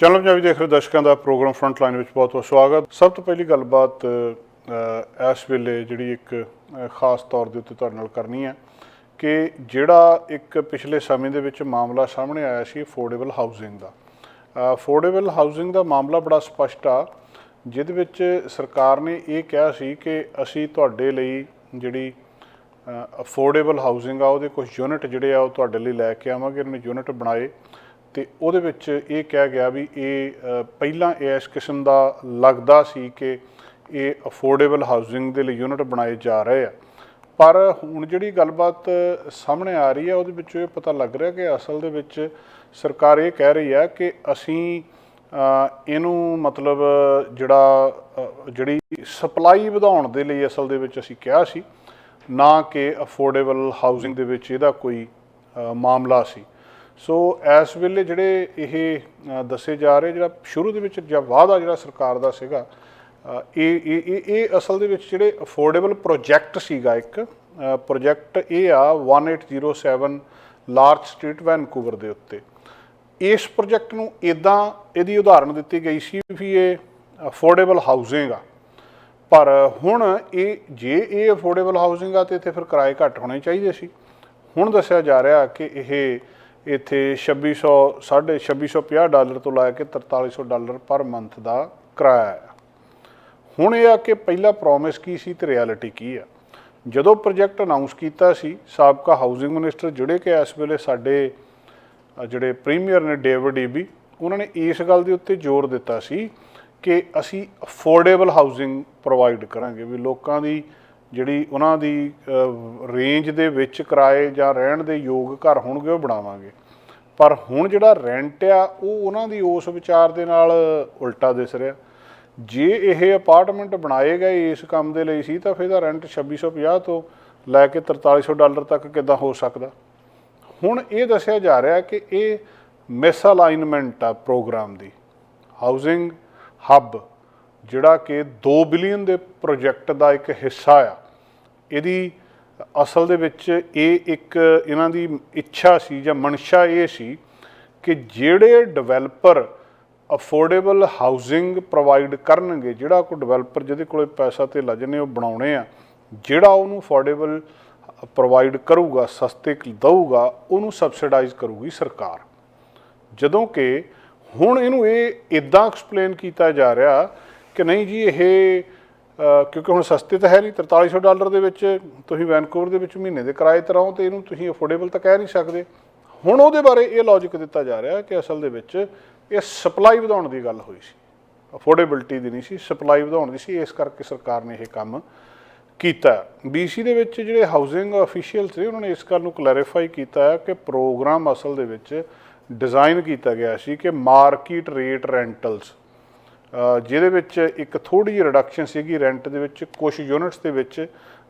Channel Punjabi ਦੇਖ ਰਹੇ ਦਰਸ਼ਕਾਂ ਦਾ ਪ੍ਰੋਗਰਾਮ ਫਰੰਟ ਲਾਈਨ ਵਿੱਚ ਬਹੁਤ ਬਹੁਤ ਸਵਾਗਤ। ਸਭ ਤੋਂ ਪਹਿਲੀ ਗੱਲਬਾਤ ਇਸ ਵੇਲੇ ਜਿਹੜੀ ਇੱਕ ਖਾਸ ਤੌਰ ਦੇ ਉੱਤੇ ਤੁਹਾਡੇ ਨਾਲ ਕਰਨੀ ਹੈ ਕਿ ਜਿਹੜਾ ਇੱਕ ਪਿਛਲੇ ਸਮੇਂ ਦੇ ਵਿੱਚ ਮਾਮਲਾ ਸਾਹਮਣੇ ਆਇਆ ਸੀ ਅਫੋਰਡੇਬਲ ਹਾਊਸਿੰਗ ਦਾ। ਅਫੋਰਡੇਬਲ ਹਾਊਸਿੰਗ ਦਾ ਮਾਮਲਾ ਬੜਾ ਸਪਸ਼ਟ ਆ, ਜਿਹਦੇ ਵਿੱਚ ਸਰਕਾਰ ਨੇ ਇਹ ਕਿਹਾ ਸੀ ਕਿ ਅਸੀਂ ਤੁਹਾਡੇ ਲਈ ਜਿਹੜੀ ਅਫੋਰਡੇਬਲ ਹਾਊਸਿੰਗ ਆ, ਉਹਦੇ ਕੁਝ ਯੂਨਿਟ ਜਿਹੜੇ ਆ ਉਹ ਤੁਹਾਡੇ ਲਈ ਲੈ ਕੇ ਆਵਾਂਗੇ ਇਹਨਾਂ ਨੇ ਯੂਨਿਟ ਬਣਾਏ। ਤੇ ਉਹਦੇ ਵਿੱਚ ਇਹ ਕਿਹਾ ਗਿਆ ਵੀ ਇਹ ਪਹਿਲਾਂ ਇਸ ਕਿਸਮ ਦਾ ਲੱਗਦਾ ਸੀ ਕਿ ਇਹ ਅਫੋਰਡੇਬਲ ਹਾਊਸਿੰਗ ਦੇ ਲਈ ਯੂਨਿਟ ਬਣਾਏ ਜਾ ਰਹੇ ਆ। ਪਰ ਹੁਣ ਜਿਹੜੀ ਗੱਲਬਾਤ ਸਾਹਮਣੇ ਆ ਰਹੀ ਹੈ ਉਹਦੇ ਵਿੱਚ ਇਹ ਪਤਾ ਲੱਗ ਰਿਹਾ ਕਿ ਅਸਲ ਦੇ ਵਿੱਚ ਸਰਕਾਰ ਇਹ ਕਹਿ ਰਹੀ ਹੈ ਕਿ ਅਸੀਂ ਇਹਨੂੰ ਮਤਲਬ ਜਿਹੜਾ ਜਿਹੜੀ ਸਪਲਾਈ ਵਧਾਉਣ ਦੇ ਲਈ ਅਸਲ ਦੇ ਵਿੱਚ ਅਸੀਂ ਕਿਹਾ ਸੀ, ਨਾ ਕਿ ਅਫੋਰਡੇਬਲ ਹਾਊਸਿੰਗ ਦੇ ਵਿੱਚ ਇਹਦਾ ਕੋਈ ਮਾਮਲਾ ਸੀ। ਸੋ ਇਸ ਵੇਲੇ ਜਿਹੜੇ ਇਹ ਦੱਸੇ ਜਾ ਰਹੇ, ਜਿਹੜਾ ਸ਼ੁਰੂ ਦੇ ਵਿੱਚ ਜਾਂ ਵਾਅਦਾ ਜਿਹੜਾ ਸਰਕਾਰ ਦਾ ਸੀਗਾ ਇਹ ਇਹ, ਇਹ- ਇਹ ਅਸਲ ਦੇ ਵਿੱਚ ਜਿਹੜੇ ਅਫੋਰਡੇਬਲ ਪ੍ਰੋਜੈਕਟ ਸੀਗਾ ਇੱਕ ਪ੍ਰੋਜੈਕਟ ਇਹ ਆ 1807 ਲਾਰਜ ਸਟਰੀਟ ਵੈਨਕੂਵਰ ਦੇ ਉੱਤੇ। ਇਸ ਪ੍ਰੋਜੈਕਟ ਨੂੰ ਇਦਾਂ ਇਹਦੀ ਉਦਾਹਰਣ ਦਿੱਤੀ ਗਈ ਸੀ ਵੀ ਇਹ ਅਫੋਰਡੇਬਲ ਹਾਊਸਿੰਗ ਆ। ਪਰ ਹੁਣ ਇਹ, ਜੇ ਇਹ ਅਫੋਰਡੇਬਲ ਹਾਊਸਿੰਗ ਆ ਤੇ ਇੱਥੇ ਫਿਰ ਕਿਰਾਏ ਘੱਟ ਹੋਣੇ ਚਾਹੀਦੇ ਸੀ। ਹੁਣ ਦੱਸਿਆ ਜਾ ਰਿਹਾ ਕਿ ਇਹ ਇੱਥੇ 2600 ਸਾਢੇ 2650 ਡਾਲਰ ਤੋਂ ਲੈ ਕੇ 4300 ਡਾਲਰ ਪਰ ਮੰਥ ਦਾ ਕਿਰਾਇਆ ਹੈ। ਹੁਣ ਇਹ ਆ ਕਿ ਪਹਿਲਾ ਪ੍ਰੋਮਿਸ ਕੀ ਸੀ ਤੇ ਰਿਐਲਿਟੀ ਕੀ ਆ। ਜਦੋਂ ਪ੍ਰੋਜੈਕਟ ਅਨਾਉਂਸ ਕੀਤਾ ਸੀ, ਸਾਬਕਾ ਹਾਊਸਿੰਗ ਮਿਨਿਸਟਰ ਜਿਹੜੇ ਕਿ ਇਸ ਵੇਲੇ ਸਾਡੇ ਜਿਹੜੇ ਪ੍ਰੀਮੀਅਰ ਨੇ ਡੇਵਿਡ ਈਬੀ ਉਹਨਾਂ ਨੇ ਇਸ ਗੱਲ ਦੇ ਉੱਤੇ ਜ਼ੋਰ ਦਿੱਤਾ ਸੀ ਕਿ ਅਸੀਂ ਅਫੋਰਡੇਬਲ ਹਾਊਸਿੰਗ ਪ੍ਰੋਵਾਈਡ ਕਰਾਂਗੇ ਵੀ ਲੋਕਾਂ ਦੀ ਜਿਹੜੀ ਉਹਨਾਂ ਦੀ ਰੇਂਜ ਦੇ ਵਿੱਚ ਕਿਰਾਏ ਜਾਂ ਰਹਿਣ ਦੇ ਯੋਗ ਘਰ ਹੋਣਗੇ, ਉਹ ਬਣਾਵਾਂਗੇ। ਪਰ ਹੁਣ ਜਿਹੜਾ ਰੈਂਟ ਆ, ਉਹ ਉਹਨਾਂ ਦੀ ਉਸ ਵਿਚਾਰ ਦੇ ਨਾਲ ਉਲਟਾ ਦਿਸ ਰਿਹਾ। ਜੇ ਇਹ ਅਪਾਰਟਮੈਂਟ ਬਣਾਏ ਗਏ ਇਸ ਕੰਮ ਦੇ ਲਈ ਸੀ, ਤਾਂ ਫਿਰ ਇਹਦਾ ਰੈਂਟ 2650 ਤੋਂ ਲੈ ਕੇ 4300 ਡਾਲਰ ਤੱਕ ਕਿੱਦਾਂ ਹੋ ਸਕਦਾ? ਹੁਣ ਇਹ ਦੱਸਿਆ ਜਾ ਰਿਹਾ ਕਿ ਇਹ ਮਿਸਅਲਾਈਨਮੈਂਟ ਆ ਪ੍ਰੋਗਰਾਮ ਦੀ। ਹਾਊਸਿੰਗ ਹੱਬ ਜਿਹੜਾ ਕਿ 2 ਬਿਲੀਅਨ ਦੇ ਪ੍ਰੋਜੈਕਟ ਦਾ ਇੱਕ ਹਿੱਸਾ ਆ। ਇਹਦੀ ਅਸਲ ਦੇ ਵਿੱਚ ਇਹ ਇੱਕ ਇਹਨਾਂ ਦੀ ਇੱਛਾ ਸੀ ਜਾਂ ਮਨਸ਼ਾ ਇਹ ਸੀ ਕਿ ਜਿਹੜੇ ਡਿਵੈਲਪਰ ਅਫੋਰਡੇਬਲ ਹਾਊਸਿੰਗ ਪ੍ਰੋਵਾਈਡ ਕਰਨਗੇ, ਜਿਹੜਾ ਕੋਈ ਡਿਵੈਲਪਰ ਜਿਹਦੇ ਕੋਲੇ ਪੈਸਾ ਤੇ ਲਜਨੇ ਉਹ ਬਣਾਉਣੇ ਆ, ਜਿਹੜਾ ਉਹਨੂੰ ਅਫੋਰਡੇਬਲ ਪ੍ਰੋਵਾਈਡ ਕਰੂਗਾ, ਸਸਤੇ ਕ- ਦਊਗਾ, ਉਹਨੂੰ ਸਬਸਿਡਾਈਜ਼ ਕਰੂਗੀ ਸਰਕਾਰ। ਜਦੋਂ ਕਿ ਹੁਣ ਇਹਨੂੰ ਇਹ ਇਦਾਂ ਐਕਸਪਲੇਨ ਕੀਤਾ ਜਾ ਰਿਹਾ ਕਿ ਨਹੀਂ ਜੀ, ਇਹ ਕਿਉਂਕਿ ਹੁਣ ਸਸਤੇ ਤਾਂ ਹੈ ਨਹੀਂ 4300 ਡਾਲਰ ਦੇ ਵਿੱਚ ਤੁਸੀਂ ਵੈਨਕੂਵਰ ਦੇ ਵਿੱਚ ਮਹੀਨੇ ਦੇ ਕਿਰਾਏ ਤੇ ਰਹੋ ਤੇ ਇਹਨੂੰ ਤੁਸੀਂ ਅਫੋਰਡੇਬਲ ਤਾਂ ਕਹਿ ਨਹੀਂ ਸਕਦੇ। ਹੁਣ ਉਹਦੇ ਬਾਰੇ ਇਹ ਲੌਜੀਕ ਦਿੱਤਾ ਜਾ ਰਿਹਾ ਕਿ ਅਸਲ ਦੇ ਵਿੱਚ ਇਹ ਸਪਲਾਈ ਵਧਾਉਣ ਦੀ ਗੱਲ ਹੋਈ ਸੀ। ਅਫੋਰਡੇਬਿਲਟੀ ਦੀ ਨਹੀਂ ਸੀ ਸਪਲਾਈ ਵਧਾਉਣ ਦੀ ਸੀ, ਇਸ ਕਰਕੇ ਸਰਕਾਰ ਨੇ ਇਹ ਕੰਮ ਕੀਤਾ। ਬੀਸੀ ਦੇ ਵਿੱਚ ਜਿਹੜੇ ਹਾਊਸਿੰਗ ਅਫੀਸ਼ੀਅਲ ਨੇ, ਉਹਨਾਂ ਨੇ ਇਸ ਗੱਲ ਨੂੰ ਕਲੈਰੀਫਾਈ ਕੀਤਾ ਹੈ ਕਿ ਪ੍ਰੋਗਰਾਮ ਅਸਲ ਦੇ ਵਿੱਚ ਡਿਜ਼ਾਈਨ ਕੀਤਾ ਗਿਆ ਸੀ ਕਿ ਮਾਰਕੀਟ ਰੇਟ ਰੈਂਟਲਸ ਜਿਹਦੇ ਵਿੱਚ ਇੱਕ ਥੋੜੀ ਜਿਹੀ ਰਿਡਕਸ਼ਨ ਸੀਗੀ ਰੈਂਟ ਦੇ ਵਿੱਚ ਕੁਝ ਯੂਨਿਟਸ ਦੇ ਵਿੱਚ,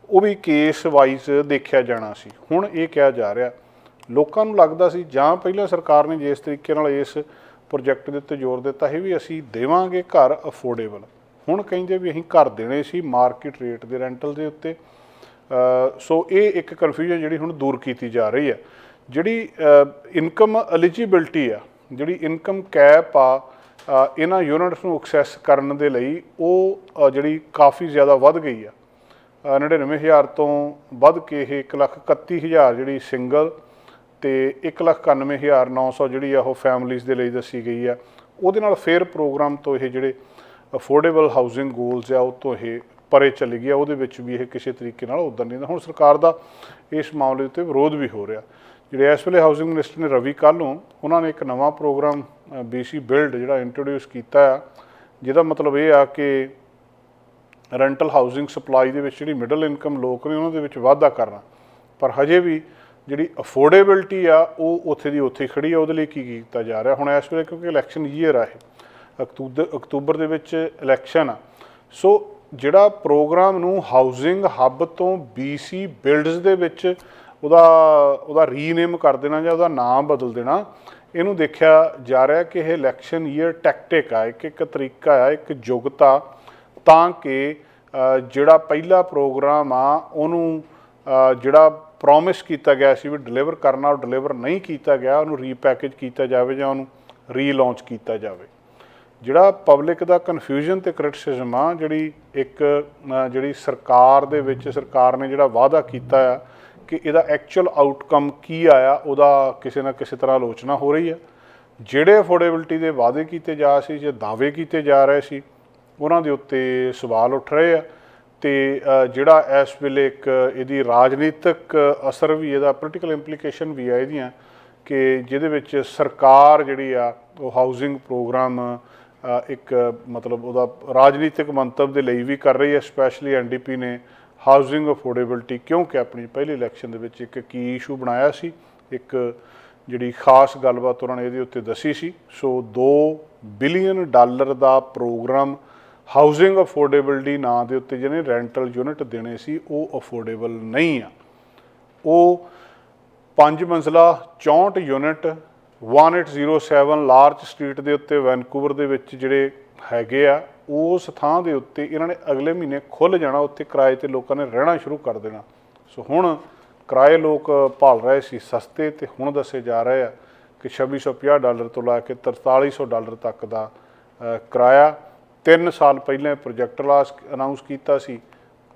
ਉਹ ਵੀ ਕੇਸ ਵਾਈਜ਼ ਦੇਖਿਆ ਜਾਣਾ ਸੀ। ਹੁਣ ਇਹ ਕਿਹਾ ਜਾ ਰਿਹਾ, ਲੋਕਾਂ ਨੂੰ ਲੱਗਦਾ ਸੀ, ਜਾਂ ਪਹਿਲਾਂ ਸਰਕਾਰ ਨੇ ਜਿਸ ਤਰੀਕੇ ਨਾਲ ਇਸ ਪ੍ਰੋਜੈਕਟ ਦੇ ਉੱਤੇ ਜ਼ੋਰ ਦਿੱਤਾ ਸੀ ਵੀ ਅਸੀਂ ਦੇਵਾਂਗੇ ਘਰ ਅਫੋਰਡੇਬਲ ਹੁਣ ਕਹਿੰਦੇ ਵੀ ਅਸੀਂ ਘਰ ਦੇਣੇ ਸੀ ਮਾਰਕੀਟ ਰੇਟ ਦੇ ਰੈਂਟਲ ਦੇ ਉੱਤੇ। ਸੋ ਇਹ ਇੱਕ ਕਨਫਿਊਜ਼ਨ ਜਿਹੜੀ ਹੁਣ ਦੂਰ ਕੀਤੀ ਜਾ ਰਹੀ ਹੈ। ਜਿਹੜੀ ਇਨਕਮ ਐਲੀਜੀਬਿਲਟੀ ਆ, ਜਿਹੜੀ ਇਨਕਮ ਕੈਪ ਆ ਇਹਨਾਂ ਯੂਨਿਟਸ ਨੂੰ ਐਕਸੈਸ ਕਰਨ ਦੇ ਲਈ ਉਹ ਜਿਹੜੀ ਕਾਫੀ ਜ਼ਿਆਦਾ ਵੱਧ ਗਈ ਆ। ਅ, 99000 ਤੋਂ ਵੱਧ ਕੇ ਇਹ 131000 ਜਿਹੜੀ ਸਿੰਗਲ ਤੇ 191900 ਜਿਹੜੀ ਆ ਉਹ ਫੈਮਲੀਆਂ ਦੇ ਲਈ ਦੱਸੀ ਗਈ ਆ। ਉਹਦੇ ਨਾਲ ਫੇਰ ਪ੍ਰੋਗਰਾਮ ਤੋਂ ਇਹ ਜਿਹੜੇ ਅਫੋਰਡੇਬਲ ਹਾਊਸਿੰਗ ਗੋਲਸ ਆ ਉਹ ਤੋਂ ਇਹ ਪਰੇ ਚਲੀ ਗਿਆ ਉਹਦੇ ਵਿੱਚ ਵੀ ਇਹ ਕਿਸੇ ਤਰੀਕੇ ਨਾਲ ਉਦੋਂ ਨਹੀਂ ਹੁਣ ਸਰਕਾਰ ਦਾ ਇਸ ਮਾਮਲੇ ਉੱਤੇ ਵਿਰੋਧ ਵੀ ਹੋ ਰਿਹਾ। ਜਿਹੜੇ ਇਸ ਵੇਲੇ ਹਾਊਸਿੰਗ ਮਿਨਿਸਟਰ ਨੇ ਰਵੀ ਕਾਲੋਂ ਉਹਨਾਂ ਨੇ ਇੱਕ ਨਵਾਂ ਪ੍ਰੋਗਰਾਮ ਬੀਸੀ ਬਿਲਡ ਜਿਹੜਾ ਇੰਟਰੋਡਿਊਸ ਕੀਤਾ ਆ, ਜਿਹਦਾ ਮਤਲਬ ਇਹ ਆ ਕਿ ਰੈਂਟਲ ਹਾਊਸਿੰਗ ਸਪਲਾਈ ਦੇ ਵਿੱਚ ਜਿਹੜੀ ਮਿਡਲ ਇਨਕਮ ਲੋਕ ਨੇ, ਉਹਨਾਂ ਦੇ ਵਿੱਚ ਵਾਧਾ ਕਰਨਾ। ਪਰ ਹਜੇ ਵੀ ਜਿਹੜੀ ਅਫੋਰਡੇਬਿਲਟੀ ਆ, ਉਹ ਉੱਥੇ ਦੀ ਉੱਥੇ ਹੀ ਖੜੀ ਆ, ਉਹਦੇ ਲਈ ਕੀ ਕੀਤਾ ਜਾ ਰਿਹਾ? ਹੁਣ ਇਸ ਵੇਲੇ ਕਿਉਂਕਿ ਇਲੈਕਸ਼ਨ ਈਅਰ ਆ ਇਹ ਅਕਤੂਬਰ ਅਕਤੂਬਰ ਦੇ ਵਿੱਚ ਇਲੈਕਸ਼ਨ ਆ। ਸੋ ਜਿਹੜਾ ਪ੍ਰੋਗਰਾਮ ਨੂੰ ਹਾਊਸਿੰਗ ਹੱਬ ਤੋਂ BC ਬਿਲਡਸ ਦੇ ਵਿੱਚ ਉਹਦਾ ਉਹਦਾ ਰੀਨੇਮ ਕਰ ਦੇਣਾ ਜਾਂ ਉਹਦਾ ਨਾਮ ਬਦਲ ਦੇਣਾ, ਇਹਨੂੰ ਦੇਖਿਆ ਜਾ ਰਿਹਾ ਕਿ ਇਹ ਇਲੈਕਸ਼ਨ ਈਅਰ ਟੈਕਟਿਕ ਆ, ਇੱਕ ਇੱਕ ਤਰੀਕਾ ਆ, ਇੱਕ ਯੁਗਤਾ, ਤਾਂ ਕਿ ਜਿਹੜਾ ਪਹਿਲਾ ਪ੍ਰੋਗਰਾਮ ਆ, ਉਹਨੂੰ ਜਿਹੜਾ ਪ੍ਰੋਮਿਸ ਕੀਤਾ ਗਿਆ ਸੀ ਵੀ ਡਿਲੀਵਰ ਕਰਨਾ, ਉਹ ਡਿਲੀਵਰ ਨਹੀਂ ਕੀਤਾ ਗਿਆ, ਉਹਨੂੰ ਰੀਪੈਕੇਜ ਕੀਤਾ ਜਾਵੇ ਜਾਂ ਉਹਨੂੰ ਰੀਲਾਂਚ ਕੀਤਾ ਜਾਵੇ। ਜਿਹੜਾ ਪਬਲਿਕ ਦਾ ਕਨਫਿਊਜ਼ਨ ਤੇ ਕ੍ਰਿਟਿਸਿਜ਼ਮ ਆ, ਜਿਹੜੀ ਇੱਕ ਜਿਹੜੀ ਸਰਕਾਰ ਦੇ ਵਿੱਚ, ਸਰਕਾਰ ਨੇ ਜਿਹੜਾ ਵਾਅਦਾ ਕੀਤਾ ਆ ਕਿ ਇਹਦਾ ਐਕਚੁਅਲ ਆਊਟਕਮ ਕੀ ਆਇਆ, ਉਹਦਾ ਕਿਸੇ ਨਾ ਕਿਸੇ ਤਰ੍ਹਾਂ ਆਲੋਚਨਾ ਹੋ ਰਹੀ ਹੈ। ਜਿਹੜੇ ਅਫੋਰਡੇਬਿਲਟੀ ਦੇ ਵਾਅਦੇ ਕੀਤੇ ਜਾ ਸੀ, ਜੇ ਦਾਅਵੇ ਕੀਤੇ ਜਾ ਰਹੇ ਸੀ, ਉਹਨਾਂ ਦੇ ਉੱਤੇ ਸਵਾਲ ਉੱਠ ਰਹੇ ਆ। ਤੇ ਜਿਹੜਾ ਇਸ ਵੇਲੇ ਇੱਕ ਇਹਦੀ ਰਾਜਨੀਤਿਕ ਅਸਰ ਵੀ, ਇਹਦਾ ਪੋਲੀਟੀਕਲ ਇੰਪਲੀਕੇਸ਼ਨ ਵੀ ਆ ਇਹਦੀਆਂ, ਕਿ ਜਿਹਦੇ ਵਿੱਚ ਸਰਕਾਰ ਜਿਹੜੀ ਆ, ਉਹ ਹਾਊਸਿੰਗ ਪ੍ਰੋਗਰਾਮ ਇੱਕ ਮਤਲਬ ਉਹਦਾ ਰਾਜਨੀਤਿਕ ਮੰਤਵ ਦੇ ਲਈ ਵੀ ਕਰ ਰਹੀ ਹੈ ਸਪੈਸ਼ਲੀ ਐਨਡੀਪੀ ਨੇ। ਹਾਊਸਿੰਗ ਅਫੋਰਡੇਬਿਲਟੀ, ਕਿਉਂਕਿ ਆਪਣੀ ਪਹਿਲੀ ਇਲੈਕਸ਼ਨ ਦੇ ਵਿੱਚ ਇੱਕ ਕੀ ਇਸ਼ੂ ਬਣਾਇਆ ਸੀ, ਇੱਕ ਜਿਹੜੀ ਖਾਸ ਗੱਲਬਾਤ ਉਹਨਾਂ ਨੇ ਇਹਦੇ ਉੱਤੇ ਦੱਸੀ ਸੀ। ਸੋ 2 ਬਿਲੀਅਨ ਡਾਲਰ ਦਾ ਪ੍ਰੋਗਰਾਮ ਹਾਊਸਿੰਗ ਅਫੋਰਡੇਬਿਲਟੀ ਨਾਂ ਦੇ ਉੱਤੇ ਜਿਹਨੇ ਰੈਂਟਲ ਯੂਨਿਟ ਦੇਣੇ ਸੀ, ਉਹ ਅਫੋਰਡੇਬਲ ਨਹੀਂ ਆ। ਉਹ ਪੰਜ ਮੰਜ਼ਲਾ 64 ਯੂਨਿਟ 1807 ਲਾਰਜ ਸਟਰੀਟ ਦੇ ਉੱਤੇ ਵੈਨਕੂਵਰ ਦੇ ਵਿੱਚ ਜਿਹੜੇ ਹੈਗੇ ਆ ਉਸ ਥਾਂ ਦੇ ਉੱਤੇ ਇਹਨਾਂ ਨੇ ਅਗਲੇ ਮਹੀਨੇ ਖੁੱਲ ਜਾਣਾ, ਉੱਥੇ ਕਿਰਾਏ ਤੇ ਲੋਕਾਂ ਨੇ ਰਹਿਣਾ ਸ਼ੁਰੂ ਕਰ ਦੇਣਾ। ਸੋ ਹੁਣ ਕਿਰਾਏ ਲੋਕ ਭਾਲ ਰਹੇ ਸੀ ਸਸਤੇ ਤੇ ਹੁਣ ਦੱਸੇ ਜਾ ਰਹੇ ਆ ਕਿ 2650 ਡਾਲਰ ਤੋਂ ਲਾ ਕੇ 4300 ਡਾਲਰ ਤੱਕ ਦਾ ਕਿਰਾਇਆ। 3 ਸਾਲ ਪਹਿਲਾਂ ਪ੍ਰੋਜੈਕਟ ਲਾਸ ਅਨਾਉਂਸ ਕੀਤਾ ਸੀ।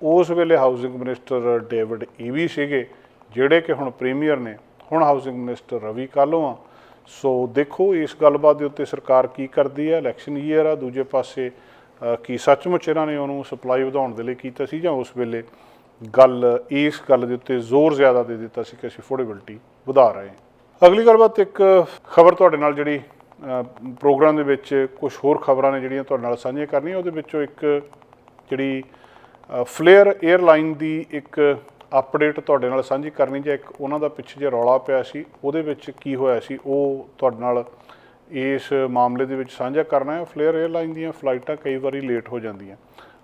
ਉਸ ਵੇਲੇ ਹਾਊਸਿੰਗ ਮਿਨਿਸਟਰ ਡੇਵਿਡ ਈਵੀ ਸੀਗੇ, ਜਿਹੜੇ ਕਿ ਹੁਣ ਪ੍ਰੀਮੀਅਰ ਨੇ। ਹੁਣ ਹਾਊਸਿੰਗ ਮਿਨਿਸਟਰ ਰਵੀ ਕਾਲੋ ਆ। ਸੋ ਦੇਖੋ ਇਸ ਗੱਲਬਾਤ ਦੇ ਉੱਤੇ ਸਰਕਾਰ ਕੀ ਕਰਦੀ ਹੈ। ਇਲੈਕਸ਼ਨ ਈਅਰ ਆ, ਦੂਜੇ ਪਾਸੇ ਕਿ ਸੱਚਮੁੱਚ ਇਹਨਾਂ ਨੇ ਉਹਨੂੰ ਸਪਲਾਈ ਵਧਾਉਣ ਦੇ ਲਈ ਕੀਤਾ ਸੀ ਜਾਂ ਉਸ ਵੇਲੇ ਗੱਲ, ਇਸ ਗੱਲ ਦੇ ਉੱਤੇ ਜ਼ੋਰ ਜ਼ਿਆਦਾ ਦੇ ਦਿੱਤਾ ਸੀ ਕਿ ਅਸੀਂ ਅਫੋਰਡੇਬਿਲਟੀ ਵਧਾ ਰਹੇ ਹਾਂ। ਅਗਲੀ ਗੱਲਬਾਤ ਇੱਕ ਖਬਰ ਤੁਹਾਡੇ ਨਾਲ ਜਿਹੜੀ ਪ੍ਰੋਗਰਾਮ ਦੇ ਵਿੱਚ ਕੁਝ ਹੋਰ ਖਬਰਾਂ ਨੇ ਜਿਹੜੀਆਂ ਤੁਹਾਡੇ ਨਾਲ ਸਾਂਝੀਆਂ ਕਰਨੀਆਂ, ਉਹਦੇ ਵਿੱਚੋਂ ਇੱਕ ਜਿਹੜੀ ਫਲੇਅਰ 에ਅਰਲਾਈਨ ਦੀ ਇੱਕ ਅਪਡੇਟ ਤੁਹਾਡੇ ਨਾਲ ਸਾਂਝੀ ਕਰਨੀ ਜਾਂ ਇੱਕ ਉਹਨਾਂ ਦਾ ਪਿੱਛੇ ਜੇ ਰੌਲਾ ਪਿਆ ਸੀ, ਉਹਦੇ ਵਿੱਚ ਕੀ ਹੋਇਆ ਸੀ, ਉਹ ਤੁਹਾਡੇ ਨਾਲ ਇਸ ਮਾਮਲੇ ਦੇ ਵਿੱਚ ਸਾਂਝਾ ਕਰਨਾ ਹੈ। ਫਲੇਅਰ 에ਅਰਲਾਈਨ ਦੀਆਂ ਫਲਾਈਟਾਂ ਕਈ ਵਾਰੀ ਲੇਟ ਹੋ ਜਾਂਦੀਆਂ।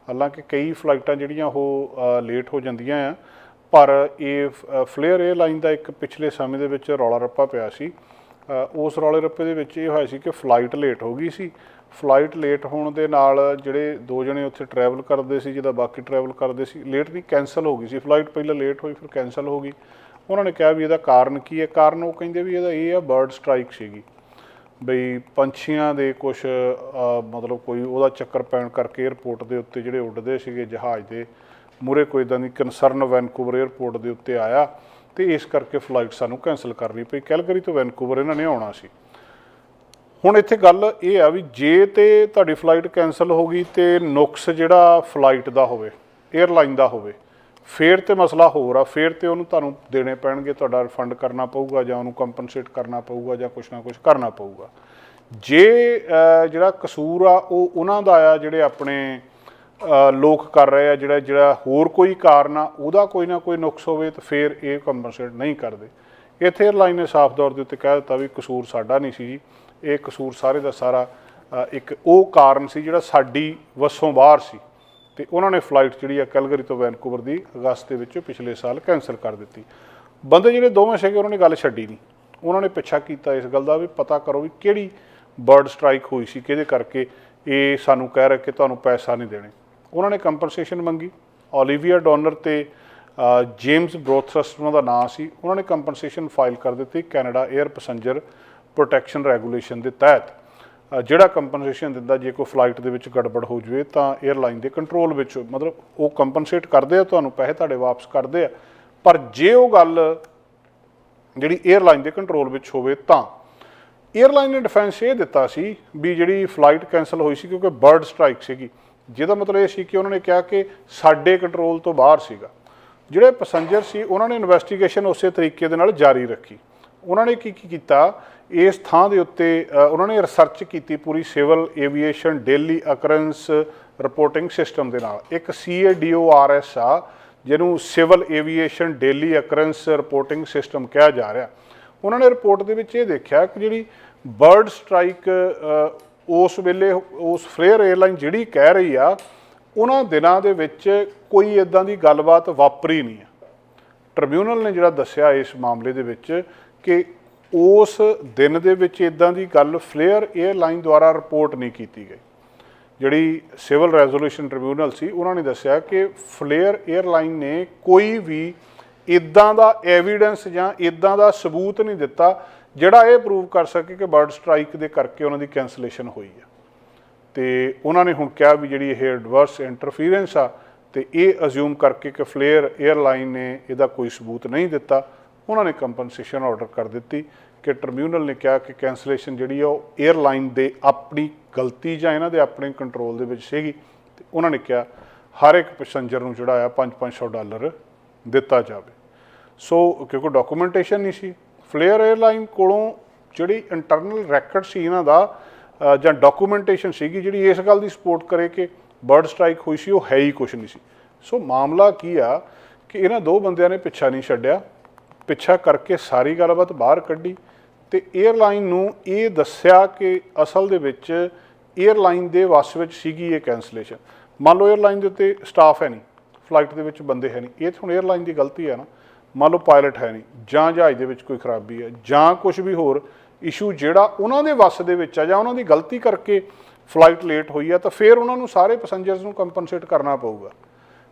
ਹਾਲਾਂਕਿ ਕਈ ਫਲਾਈਟਾਂ ਜਿਹੜੀਆਂ ਉਹ ਲੇਟ ਹੋ ਜਾਂਦੀਆਂ ਆ। ਪਰ ਇਹ ਫਲੇਅਰ 에ਅਰਲਾਈਨ ਦਾ ਇੱਕ ਪਿਛਲੇ ਸਮੇਂ ਦੇ ਵਿੱਚ ਰੌਲਾ ਰੱਪਾ ਪਿਆ ਸੀ। ਉਸ ਰੌਲੇ ਰੱਪੇ ਦੇ ਵਿੱਚ ਇਹ ਹੋਇਆ ਸੀ ਕਿ ਫਲਾਈਟ ਲੇਟ ਹੋ ਗਈ ਸੀ। ਫਲਾਈਟ ਲੇਟ ਹੋਣ ਦੇ ਨਾਲ ਜਿਹੜੇ ਦੋ ਜਣੇ ਉੱਥੇ ਟਰੈਵਲ ਕਰਦੇ ਸੀ, ਜਿਹਦਾ ਬਾਕੀ ਟਰੈਵਲ ਕਰਦੇ ਸੀ, ਲੇਟ ਨਹੀਂ ਕੈਨਸਲ ਹੋ ਗਈ ਸੀ। ਫਲਾਈਟ ਪਹਿਲਾਂ ਲੇਟ ਹੋਈ, ਫਿਰ ਕੈਨਸਲ ਹੋ ਗਈ। ਉਹਨਾਂ ਨੇ ਕਿਹਾ ਵੀ ਇਹਦਾ ਕਾਰਨ ਕੀ ਹੈ? ਕਾਰਨ ਉਹ ਕਹਿੰਦੇ ਵੀ ਇਹਦਾ ਇਹ ਆ, ਬਰਡ ਸਟ੍ਰਾਈਕ ਸੀਗੀ। ਬਈ ਪੰਛੀਆਂ ਦੇ ਕੁਝ ਮਤਲਬ ਕੋਈ ਉਹਦਾ ਚੱਕਰ ਪੈਣ ਕਰਕੇ 에어ਪੋਰਟ ਦੇ ਉੱਤੇ ਜਿਹੜੇ ਉੱਡਦੇ ਸੀਗੇ ਜਹਾਜ਼ ਦੇ ਮੂਰੇ ਕੋਈ ਇਦਾਂ ਦੀ ਕਨਸਰਨ ਵੈਨਕੂਵਰ 에어ਪੋਰਟ ਦੇ ਉੱਤੇ ਆਇਆ ਤੇ ਇਸ ਕਰਕੇ ਫਲਾਈਟ ਸਾਨੂੰ ਕੈਨਸਲ ਕਰਨੀ ਪਈ। ਕੈਲਗਰੀ ਤੋਂ ਵੈਨਕੂਵਰ ਇਹਨਾਂ ਨੇ ਆਉਣਾ ਸੀ। ਹੁਣ ਇੱਥੇ ਗੱਲ ਇਹ ਆ ਵੀ ਜੇ ਤੇ ਤੁਹਾਡੀ ਫਲਾਈਟ ਕੈਨਸਲ ਹੋ ਗਈ ਤੇ ਨੁਕਸ ਜਿਹੜਾ ਫਲਾਈਟ ਦਾ ਹੋਵੇ 에ਅਰਲਾਈਨ ਦਾ ਹੋਵੇ ਫੇਰ ਤੇ ਮਸਲਾ ਹੋਰ ਆ, ਫੇਰ ਤੇ ਉਹਨੂੰ ਤੁਹਾਨੂੰ ਦੇਣੇ ਪੈਣਗੇ, ਤੁਹਾਡਾ ਰਿਫੰਡ ਕਰਨਾ ਪਊਗਾ ਜਾਂ ਉਹਨੂੰ ਕੰਪਨਸੇਟ ਕਰਨਾ ਪਊਗਾ ਜਾਂ ਕੁਛ ਨਾ ਕੁਛ ਕਰਨਾ ਪਊਗਾ। ਜੇ ਜਿਹੜਾ ਕਸੂਰ ਆ, ਉਹ ਉਹਨਾਂ ਦਾ ਆ ਜਿਹੜੇ ਆਪਣੇ ਲੋਕ ਕਰ ਰਹੇ ਆ, ਜਿਹੜਾ ਜਿਹੜਾ ਹੋਰ ਕੋਈ ਕਾਰਨ ਆ, ਉਹਦਾ ਕੋਈ ਨਾ ਕੋਈ ਨੁਕਸ ਹੋਵੇ ਤਾਂ ਫੇਰ ਇਹ ਕੰਪਨਸੇਟ ਨਹੀਂ ਕਰਦੇ। ਇੱਥੇ 에ਅਰਲਾਈਨ ਨੇ ਸਾਫ਼ ਤੌਰ ਦੇ ਉੱਤੇ ਕਹਿ ਦਿੱਤਾ ਵੀ ਕਸੂਰ ਸਾਡਾ ਨਹੀਂ ਸੀ ਜੀ। ਇਹ ਕਸੂਰ ਸਾਰੇ ਦਾ ਸਾਰਾ ਇੱਕ ਉਹ ਕਾਰਨ ਸੀ ਜਿਹੜਾ ਸਾਡੀ ਵਸੋਂ ਬਾਹਰ ਸੀ। ਤੇ ਉਹਨਾਂ ਨੇ ਫਲਾਈਟ ਜਿਹੜੀ ਆ ਕੈਲਗਰੀ ਤੋਂ ਵੈਨਕੂਵਰ ਦੀ ਅਗਸਤ ਦੇ ਵਿੱਚ ਪਿਛਲੇ ਸਾਲ ਕੈਨਸਲ ਕਰ ਦਿੱਤੀ। ਬੰਦੇ ਜਿਹੜੇ ਦੋਵੇਂ ਸੀਗੇ ਉਹਨਾਂ ਨੇ ਗੱਲ ਛੱਡੀ ਨਹੀਂ। ਉਹਨਾਂ ਨੇ ਪਿੱਛਾ ਕੀਤਾ ਇਸ ਗੱਲ ਦਾ ਵੀ ਪਤਾ ਕਰੋ ਵੀ ਕਿਹੜੀ ਬਰਡ ਸਟ੍ਰਾਈਕ ਹੋਈ ਸੀ ਕਿਹਦੇ ਕਰਕੇ ਇਹ ਸਾਨੂੰ ਕਹਿ ਰਿਹਾ ਕਿ ਤੁਹਾਨੂੰ ਪੈਸਾ ਨਹੀਂ ਦੇਣੇ। ਉਹਨਾਂ ਨੇ ਕੰਪਨਸੇਸ਼ਨ ਮੰਗੀ। ਓਲੀਵੀਆ ਡੋਨਰ ਤੇ ਅ, ਜੇਮਸ ਬਰੋਥਰਸ ਉਹਨਾਂ ਦਾ ਨਾਂ ਸੀ ਉਹਨਾਂ ਨੇ ਕੰਪਨਸੇਸ਼ਨ ਫਾਈਲ ਕਰ ਦਿੱਤੀ Canada air passenger protection regulation ਦੇ ਤਹਿਤ। ਜਿਹੜਾ ਕੰਪਨਸੇਸ਼ਨ ਦਿੰਦਾ ਜੇ ਕੋਈ ਫਲਾਈਟ ਦੇ ਵਿੱਚ ਗੜਬੜ ਹੋ ਜਵੇ ਤਾਂ 에ਅਰਲਾਈਨ ਦੇ ਕੰਟਰੋਲ ਵਿੱਚ, ਮਤਲਬ ਉਹ ਕੰਪਨਸੇਟ ਕਰਦੇ ਆ, ਤੁਹਾਨੂੰ ਪੈਸੇ ਤੁਹਾਡੇ ਵਾਪਸ ਕਰਦੇ ਆ। ਪਰ ਜੇ ਉਹ ਗੱਲ ਜਿਹੜੀ 에ਅਰਲਾਈਨ ਦੇ ਕੰਟਰੋਲ ਵਿੱਚ ਹੋਵੇ ਤਾਂ 에ਅਰਲਾਈਨ ਨੇ ਡਿਫੈਂਸ ਇਹ ਦਿੱਤਾ ਸੀ ਵੀ ਜਿਹੜੀ ਫਲਾਈਟ ਕੈਨਸਲ ਹੋਈ ਸੀ ਕਿਉਂਕਿ ਬਰਡ ਸਟ੍ਰਾਈਕ ਸੀਗੀ। ਜਿਹਦਾ ਮਤਲਬ ਇਹ ਸੀ ਕਿ ਉਹਨਾਂ ਨੇ ਕਿਹਾ ਕਿ ਸਾਡੇ ਕੰਟਰੋਲ ਤੋਂ ਬਾਹਰ ਸੀਗਾ। ਜਿਹੜੇ ਪੈਸੰਜਰ ਸੀ, ਉਹਨਾਂ ਨੇ ਇਨਵੈਸਟੀਗੇਸ਼ਨ ਉਸੇ ਤਰੀਕੇ ਦੇ ਨਾਲ ਜਾਰੀ ਰੱਖੀ। ਉਹਨਾਂ ਨੇ ਕੀ ਕੀ ਕੀਤਾ? ਇਸ ਥਾਂ ਦੇ ਉੱਤੇ ਉਹਨਾਂ ਨੇ ਰਿਸਰਚ ਕੀਤੀ ਪੂਰੀ civil aviation daily occurrence reporting system ਦੇ ਨਾਲ। ਇੱਕ CADORS ਆ, ਜਿਹਨੂੰ civil aviation daily occurrence reporting system ਕਿਹਾ ਜਾ ਰਿਹਾ। ਉਹਨਾਂ ਨੇ ਰਿਪੋਰਟ ਦੇ ਵਿੱਚ ਇਹ ਦੇਖਿਆ ਕਿ ਜਿਹੜੀ ਬਰਡ ਸਟ੍ਰਾਈਕ ਉਸ ਵੇਲੇ ਉਸ ਫਲੇਅਰ 에ਅਰਲਾਈਨ ਜਿਹੜੀ ਕਹਿ ਰਹੀ ਆ, ਉਹਨਾਂ ਦਿਨਾਂ ਦੇ ਵਿੱਚ ਕੋਈ ਇਦਾਂ ਦੀ ਗੱਲਬਾਤ ਵਾਪਰੀ ਨਹੀਂ ਆ। ਟ੍ਰਿਬਿਊਨਲ ਨੇ ਜਿਹੜਾ ਦੱਸਿਆ ਇਸ ਮਾਮਲੇ ਦੇ ਵਿੱਚ ਕਿ ਉਸ ਦਿਨ ਦੇ ਵਿੱਚ ਇਦਾਂ ਦੀ ਗੱਲ ਫਲੇਅਰ 에ਅਰਲਾਈਨ ਦੁਆਰਾ ਰਿਪੋਰਟ ਨਹੀਂ ਕੀਤੀ ਗਈ। ਜਿਹੜੀ ਸਿਵਲ ਰੈਜ਼ੋਲੂਸ਼ਨ ਟ੍ਰਿਬਿਊਨਲ ਸੀ, ਉਹਨਾਂ ਨੇ ਦੱਸਿਆ ਕਿ ਫਲੇਅਰ 에ਅਰਲਾਈਨ ਨੇ ਕੋਈ ਵੀ ਇਦਾਂ ਦਾ ਐਵੀਡੈਂਸ ਜਾਂ ਇਦਾਂ ਦਾ ਸਬੂਤ ਨਹੀਂ ਦਿੱਤਾ, ਜਿਹੜਾ ਇਹ ਪ੍ਰੂਵ ਕਰ ਸਕੇ ਕਿ ਬਰਡ ਸਟ੍ਰਾਈਕ ਦੇ ਕਰਕੇ ਉਹਨਾਂ ਦੀ ਕੈਂਸਲੇਸ਼ਨ ਹੋਈ ਹੈ ਤੇ ਉਹਨਾਂ ਨੇ ਹੁਣ ਕਿਹਾ ਵੀ ਜਿਹੜੀ ਇਹ ਐਡਵਰਸ ਇੰਟਰਫੀਰੈਂਸ ਆ, ਤੇ ਇਹ ਅਸਿਊਮ ਕਰਕੇ ਕਿ ਫਲੇਅਰ 에ਅਰਲਾਈਨ ਨੇ ਇਹਦਾ ਕੋਈ ਸਬੂਤ ਨਹੀਂ ਦਿੱਤਾ। ਉਹਨਾਂ ਨੇ ਕੰਪਨਸੇਸ਼ਨ ਆਰਡਰ ਕਰ ਦਿੱਤੀ ਕਿ ਟ੍ਰਿਬਿਊਨਲ ਨੇ ਕਿਹਾ ਕਿ ਕੈਂਸਲੇਸ਼ਨ ਜਿਹੜੀ ਆ ਉਹ 에ਅਰਲਾਈਨ ਦੇ ਆਪਣੀ ਗਲਤੀ ਜਾਂ ਇਹਨਾਂ ਦੇ ਆਪਣੇ ਕੰਟਰੋਲ ਦੇ ਵਿੱਚ ਸੀਗੀ ਤੇ ਉਹਨਾਂ ਨੇ ਕਿਹਾ ਹਰ ਇੱਕ ਪੈਸੇਂਜਰ ਨੂੰ ਜਿਹੜਾ ਆ 5-500 ਡਾਲਰ ਦਿੱਤਾ ਜਾਵੇ। ਸੋ ਕਿਉਂਕਿ ਡਾਕੂਮੈਂਟੇਸ਼ਨ ਨਹੀਂ ਸੀ ਫਲੇਅਰ 에ਅਰਲਾਈਨ ਕੋਲੋਂ ਜਿਹੜੀ ਇੰਟਰਨਲ ਰੈਕੋਰਡ ਸੀ ਇਹਨਾਂ ਦਾ ਜਾਂ ਡਾਕੂਮੈਂਟੇਸ਼ਨ ਸੀਗੀ ਜਿਹੜੀ ਇਸ ਗੱਲ ਦੀ ਸਪੋਰਟ ਕਰੇ ਕਿ ਬਰਡ ਸਟ੍ਰਾਈਕ ਹੋਈ ਸੀ, ਉਹ ਹੈ ਹੀ ਕੁਝ ਨਹੀਂ ਸੀ। ਸੋ ਮਾਮਲਾ ਕੀ ਆ ਕਿ ਇਹਨਾਂ ਦੋ ਬੰਦਿਆਂ ਨੇ ਪਿੱਛਾ ਨਹੀਂ ਛੱਡਿਆ ਪਿੱਛਾ ਕਰਕੇ ਸਾਰੀ ਗੱਲਬਾਤ ਬਾਹਰ ਕੱਢੀ ਤੇ 에ਅਰਲਾਈਨ ਨੂੰ ਇਹ ਦੱਸਿਆ ਕਿ ਅਸਲ ਦੇ ਵਿੱਚ 에ਅਰਲਾਈਨ ਦੇ ਵਸ ਵਿੱਚ ਸੀਗੀ ਇਹ ਕੈਂਸਲੇਸ਼ਨ ਮੰਨ ਲਓ 에ਅਰਲਾਈਨ ਦੇ ਉੱਤੇ ਸਟਾਫ ਹੈ ਨਹੀਂ ਫਲਾਈਟ ਦੇ ਵਿੱਚ ਬੰਦੇ ਹੈ ਨਹੀਂ। ਇਹ ਹੁਣ 에ਅਰਲਾਈਨ ਦੀ ਗਲਤੀ ਹੈ ਨਾ। ਮੰਨ ਲਓ ਪਾਇਲਟ ਹੈ ਨਹੀਂ, ਜਾਂ ਜਹਾਜ਼ ਦੇ ਵਿੱਚ ਕੋਈ ਖਰਾਬੀ ਹੈ, ਜਾਂ ਕੁਝ ਵੀ ਹੋਰ ਇਸ਼ੂ ਜਿਹੜਾ ਉਹਨਾਂ ਦੇ ਵਸ ਦੇ ਵਿੱਚ ਆ ਜਾਂ ਉਹਨਾਂ ਦੀ ਗਲਤੀ ਕਰਕੇ ਫਲਾਈਟ ਲੇਟ ਹੋਈ ਆ, ਤਾਂ ਫਿਰ ਉਹਨਾਂ ਨੂੰ ਸਾਰੇ ਪੈਸੰਜਰਸ ਨੂੰ ਕੰਪਨਸੇਟ ਕਰਨਾ ਪਊਗਾ।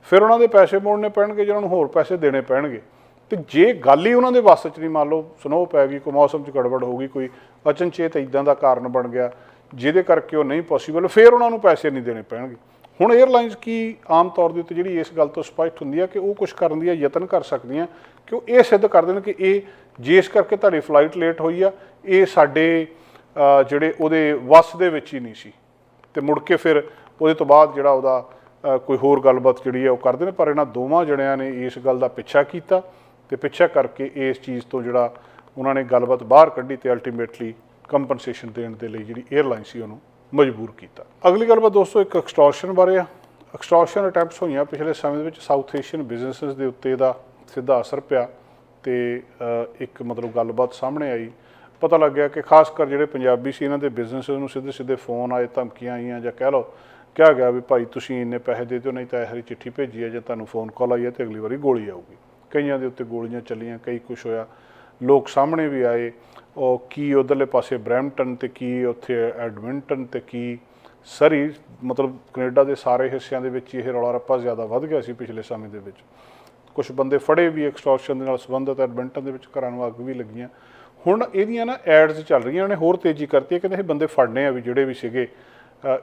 ਫਿਰ ਉਹਨਾਂ ਦੇ ਪੈਸੇ ਮੋੜਨੇ ਪੈਣਗੇ ਜਿਹਨਾਂ ਨੂੰ ਹੋਰ ਪੈਸੇ ਦੇਣੇ ਪੈਣਗੇ। ਤੇ ਜੇ ਗੱਲ ਹੀ ਉਹਨਾਂ ਦੇ ਵੱਸ 'ਚ ਨਹੀਂ, ਮੰਨ ਲਓ ਸਨੋ ਪੈ ਗਈ, ਕੋਈ ਮੌਸਮ 'ਚ ਗੜਬੜ ਹੋ ਗਈ, ਕੋਈ ਅਚਨਚੇਤ ਇਦਾਂ ਦਾ ਕਾਰਨ ਬਣ ਗਿਆ, ਜਿਹਦੇ ਕਰਕੇ ਉਹ ਨਹੀਂ ਪੋਸੀਬਲ ਫਿਰ ਉਹਨਾਂ ਨੂੰ ਪੈਸੇ ਨਹੀਂ ਦੇਣੇ ਪੈਣਗੇ। ਹੁਣ 에ਅਰਲਾਈਨਸ ਕੀ ਆਮ ਤੌਰ ਦੇ ਉੱਤੇ ਜਿਹੜੀ ਇਸ ਗੱਲ ਤੋਂ ਸਪਸ਼ਟ ਹੁੰਦੀ ਹੈ ਕਿ ਉਹ ਕੁਝ ਕਰਨ ਦੀ ਯਤਨ ਕਰ ਸਕਦੀਆਂ, ਕਿ ਉਹ ਇਹ ਸਿੱਧ ਕਰ ਦੇਣ ਕਿ ਇਹ ਜਿਸ ਕਰਕੇ ਤੁਹਾਡੀ ਫਲਾਈਟ ਲੇਟ ਹੋਈ ਆ, ਇਹ ਸਾਡੇ ਜਿਹੜੇ ਉਹਦੇ ਵੱਸ ਦੇ ਵਿੱਚ ਹੀ ਨਹੀਂ ਸੀ। ਤੇ ਮੁੜ ਕੇ ਫਿਰ ਉਹਦੇ ਤੋਂ ਬਾਅਦ ਜਿਹੜਾ ਉਹਦਾ ਕੋਈ ਹੋਰ ਗੱਲਬਾਤ ਜਿਹੜੀ ਆ, ਉਹ ਕਰਦੇ ਨੇ, ਪਰ ਇਹਨਾਂ ਦੋਵਾਂ ਜਣਿਆਂ ਨੇ ਇਸ ਗੱਲ ਦਾ ਪਿੱਛਾ ਕੀਤਾ। ਤੇ ਪਿੱਛਾ ਕਰਕੇ ਇਸ ਚੀਜ਼ ਤੋਂ ਜਿਹੜਾ ਉਹਨਾਂ ਨੇ ਗੱਲਬਾਤ ਬਾਹਰ ਕੱਢੀ ਤੇ ਅਲਟੀਮੇਟਲੀ ਕੰਪਨਸੇਸ਼ਨ ਦੇਣ ਦੇ ਲਈ ਜਿਹੜੀ 에ਅਰਲਾਈਨ ਸੀ ਉਹਨੂੰ ਮਜਬੂਰ ਕੀਤਾ। ਅਗਲੀ ਗੱਲਬਾਤ ਦੋਸਤੋ, ਇੱਕ ਐਕਸਟੋਰਸ਼ਨ ਬਾਰੇ ਆ। ਐਕਸਟੋਰਸ਼ਨ ਅਟੈਂਪਟਸ ਹੋਈਆਂ ਪਿਛਲੇ ਸਮੇਂ ਦੇ ਵਿੱਚ ਸਾਊਥ ਏਸ਼ੀਅਨ ਬਿਜ਼ਨੈਸਸ ਦੇ ਉੱਤੇ ਇਹਦਾ ਸਿੱਧਾ ਅਸਰ ਪਿਆ ਤੇ ਇੱਕ ਮਤਲਬ ਗੱਲਬਾਤ ਸਾਹਮਣੇ ਆਈ। ਪਤਾ ਲੱਗਿਆ ਕਿ ਖਾਸ ਕਰ ਜਿਹੜੇ ਪੰਜਾਬੀ ਸੀ, ਇਹਨਾਂ ਦੇ ਬਿਜ਼ਨੈਸ ਨੂੰ ਸਿੱਧੇ ਸਿੱਧੇ ਫੋਨ ਆਏ, ਧਮਕੀਆਂ ਆਈਆਂ ਜਾਂ ਕਹਿ ਲਓ, ਕਿਹਾ ਗਿਆ ਵੀ ਭਾਈ ਤੁਸੀਂ ਇੰਨੇ ਪੈਸੇ ਦੇ ਦਿਓ, ਨਹੀਂ ਤਾਂ ਇਹ ਹਰੀ ਚਿੱਠੀ ਭੇਜੀ ਹੈ ਜਾਂ ਤੁਹਾਨੂੰ ਫੋਨ ਕਾਲ ਆਈ ਹੈ ਤੇ ਅਗਲੀ ਵਾਰੀ ਗੋਲੀ ਆਊਗੀ। ਕਈਆਂ ਦੇ ਉੱਤੇ ਗੋਲੀਆਂ ਚੱਲੀਆਂ, ਕਈ ਕੁਝ ਹੋਇਆ। ਲੋਕ ਸਾਹਮਣੇ ਵੀ ਆਏ, ਉਹ ਕੀ ਉਧਰਲੇ ਪਾਸੇ ਬਰੈਂਪਟਨ ਤੇ ਕੀ ਉੱਥੇ ਐਡਮਿੰਟਨ ਤੇ ਕੀ ਸਰੀ, ਮਤਲਬ ਕੈਨੇਡਾ ਦੇ ਸਾਰੇ ਹਿੱਸਿਆਂ ਦੇ ਵਿੱਚ ਇਹ ਰੌਲਾ ਰੱਪਾ ਜ਼ਿਆਦਾ ਵੱਧ ਗਿਆ ਸੀ ਪਿਛਲੇ ਸਮੇਂ ਦੇ ਵਿੱਚ। ਕੁਝ ਬੰਦੇ ਫੜੇ ਵੀ ਐਕਸਟੋਰਸ਼ਨ ਦੇ ਨਾਲ ਸੰਬੰਧਿਤ, ਐਡਮਿੰਟਨ ਦੇ ਵਿੱਚ ਘਰਾਂ ਨੂੰ ਅੱਗ ਵੀ ਲੱਗੀਆਂ। ਹੁਣ ਇਹਦੀਆਂ ਨਾ ਐਡਸ ਚੱਲ ਰਹੀਆਂ ਨੇ, ਹੋਰ ਤੇਜ਼ੀ ਕਰਤੀ ਹੈ, ਕਹਿੰਦੇ ਇਹ ਬੰਦੇ ਫੜਨੇ ਆ ਵੀ ਜਿਹੜੇ ਵੀ ਸੀਗੇ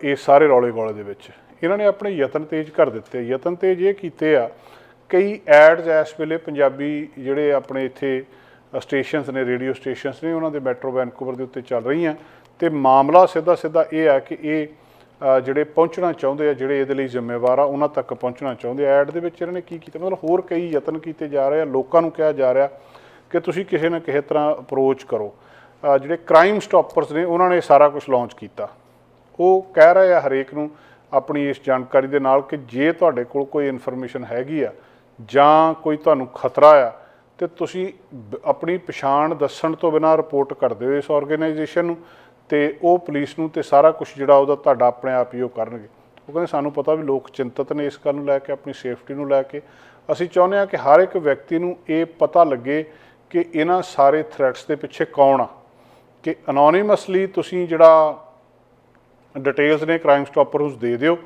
ਇਹ ਸਾਰੇ ਰੌਲੇ ਗੋਲੇ ਦੇ ਵਿੱਚ। ਇਹਨਾਂ ਨੇ ਆਪਣੇ ਯਤਨ ਤੇਜ਼ ਕਰ ਦਿੱਤੇ। ਯਤਨ ਤੇਜ਼ ਇਹ ਕੀਤੇ ਆ ਕਈ ਐਡਸ ਇਸ ਵੇਲੇ ਪੰਜਾਬੀ ਜਿਹੜੇ ਆਪਣੇ ਇੱਥੇ ਸਟੇਸ਼ਨਸ ਨੇ ਰੇਡੀਓ ਸਟੇਸ਼ਨਸ ਨੇ, ਉਹਨਾਂ ਦੇ ਮੈਟਰੋ ਵੈਨਕੂਵਰ ਦੇ ਉੱਤੇ ਚੱਲ ਰਹੀਆਂ। ਤੇ ਮਾਮਲਾ ਸਿੱਧਾ ਸਿੱਧਾ ਇਹ ਆ ਕਿ ਇਹ ਜਿਹੜੇ ਪਹੁੰਚਣਾ ਚਾਹੁੰਦੇ ਆ, ਜਿਹੜੇ ਇਹਦੇ ਲਈ ਜ਼ਿੰਮੇਵਾਰ ਆ, ਉਹਨਾਂ ਤੱਕ ਪਹੁੰਚਣਾ ਚਾਹੁੰਦੇ ਆ। ਐਡ ਦੇ ਵਿੱਚ ਇਹਨਾਂ ਨੇ ਕੀ ਕੀਤਾ? ਮਤਲਬ ਹੋਰ ਕਈ ਯਤਨ ਕੀਤੇ ਜਾ ਰਹੇ ਆ, ਲੋਕਾਂ ਨੂੰ ਕਿਹਾ ਜਾ ਰਿਹਾ ਕਿ ਤੁਸੀਂ ਕਿਸੇ ਨਾ ਕਿਸੇ ਤਰ੍ਹਾਂ ਅਪਰੋਚ ਕਰੋ। ਜਿਹੜੇ ਕ੍ਰਾਈਮ ਸਟਾਪਰਸ ਨੇ, ਉਹਨਾਂ ਨੇ ਸਾਰਾ ਕੁਝ ਲਾਂਚ ਕੀਤਾ। ਉਹ ਕਹਿ ਰਹੇ ਆ ਹਰੇਕ ਨੂੰ ਆਪਣੀ ਇਸ ਜਾਣਕਾਰੀ ਦੇ ਨਾਲ ਕਿ ਜੇ ਤੁਹਾਡੇ ਕੋਲ ਕੋਈ ਇਨਫੋਰਮੇਸ਼ਨ ਹੈਗੀ ਆ ਜਾਂ ਕੋਈ ਤੁਹਾਨੂੰ ਖਤਰਾ ਆ, ਤੇ ਤੁਸੀਂ ਆਪਣੀ ਪਛਾਣ ਦੱਸਣ ਤੋਂ ਬਿਨਾਂ ਰਿਪੋਰਟ ਕਰ ਦਿਓ ਇਸ ਆਰਗੇਨਾਈਜੇਸ਼ਨ ਨੂੰ, ਤੇ ਉਹ ਪੁਲਿਸ ਨੂੰ ਤੇ ਸਾਰਾ ਕੁਝ ਜਿਹੜਾ ਉਹਦਾ ਤੁਹਾਡਾ ਆਪਣੇ ਆਪ ਹੀ ਉਹ ਕਰਨਗੇ। ਉਹ ਕਹਿੰਦੇ ਸਾਨੂੰ ਪਤਾ ਵੀ ਲੋਕ ਚਿੰਤਤ ਨੇ ਇਸ ਗੱਲ ਨੂੰ ਲੈ ਕੇ, ਆਪਣੀ ਸੇਫਟੀ ਨੂੰ ਲੈ ਕੇ। ਅਸੀਂ ਚਾਹੁੰਦੇ ਹਾਂ ਕਿ ਹਰ ਇੱਕ ਵਿਅਕਤੀ ਨੂੰ ਇਹ ਪਤਾ ਲੱਗੇ ਕਿ ਇਹਨਾਂ ਸਾਰੇ ਥ੍ਰੈਟਸ ਦੇ ਪਿੱਛੇ ਕੌਣ ਆ। ਕਿ ਅਨੋਨਿਮਸਲੀ ਤੁਸੀਂ ਜਿਹੜਾ ਡਿਟੇਲਸ ਨੇ ਕ੍ਰਾਈਮ ਸਟਾਪਰ ਉਸ ਦੇ ਦਿਓ।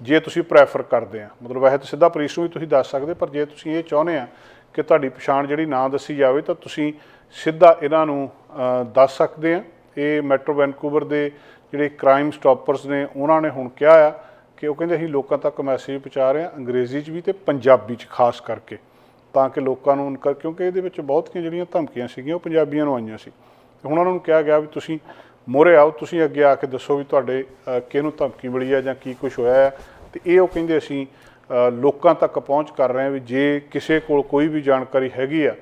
ਜੇ ਤੁਸੀਂ ਪ੍ਰੈਫਰ ਕਰਦੇ ਆ। ਮਤਲਬ ਵੈਸੇ ਤਾਂ ਸਿੱਧਾ ਪੁਲਿਸ ਨੂੰ ਵੀ ਤੁਸੀਂ ਦੱਸ ਸਕਦੇ, ਪਰ ਜੇ ਤੁਸੀਂ ਇਹ ਚਾਹੁੰਦੇ ਆ ਕਿ ਤੁਹਾਡੀ ਪਛਾਣ ਜਿਹੜੀ ਨਾ ਦੱਸੀ ਜਾਵੇ, ਤਾਂ ਤੁਸੀਂ ਸਿੱਧਾ ਇਹਨਾਂ ਨੂੰ ਦੱਸ ਸਕਦੇ ਆ। ਇਹ ਮੈਟਰੋ ਵੈਨਕੂਵਰ ਦੇ ਜਿਹੜੇ ਕ੍ਰਾਈਮ ਸਟਾਪਰਸ ਨੇ, ਉਹਨਾਂ ਨੇ ਹੁਣ ਕਿਹਾ ਆ ਕਿ ਉਹ ਕਹਿੰਦੇ ਅਸੀਂ ਲੋਕਾਂ ਤੱਕ ਮੈਸੇਜ ਪਹੁੰਚਾ ਰਹੇ ਆ, ਅੰਗਰੇਜ਼ੀ 'ਚ ਵੀ ਤੇ ਪੰਜਾਬੀ 'ਚ ਖਾਸ ਕਰਕੇ। ਤਾਂ ਕਿ ਲੋਕਾਂ ਨੂੰ ਉਨਕਾ ਕਿਉਂਕਿ ਇਹਦੇ ਵਿੱਚ ਬਹੁਤੀਆਂ ਜਿਹੜੀਆਂ ਧਮਕੀਆਂ ਸੀਗੀਆਂ, ਉਹ ਪੰਜਾਬੀਆਂ ਨੂੰ ਆਈਆਂ ਸੀ। ਤੇ ਹੁਣ ਉਹਨਾਂ ਨੂੰ ਕਿਹਾ ਗਿਆ ਵੀ ਤੁਸੀਂ ਮੋਰੇ ਆਓ, ਤੁਸੀਂ ਅੱਗੇ ਆ ਕੇ ਦੱਸੋ ਵੀ ਤੁਹਾਡੇ ਕਿਹਨੂੰ ਧਮਕੀ ਮਿਲੀ ਹੈ ਜਾਂ ਕੀ ਕੁਝ ਹੋਇਆ ਹੈ। ਤੇ ਇਹ ਉਹ ਕਹਿੰਦੇ ਅਸੀਂ ਲੋਕਾਂ ਤੱਕ ਪਹੁੰਚ ਕਰ ਰਹੇ ਹਾਂ ਵੀ ਜੇ ਕਿਸੇ ਕੋਲ ਕੋਈ ਵੀ ਜਾਣਕਾਰੀ ਹੈਗੀ ਆ,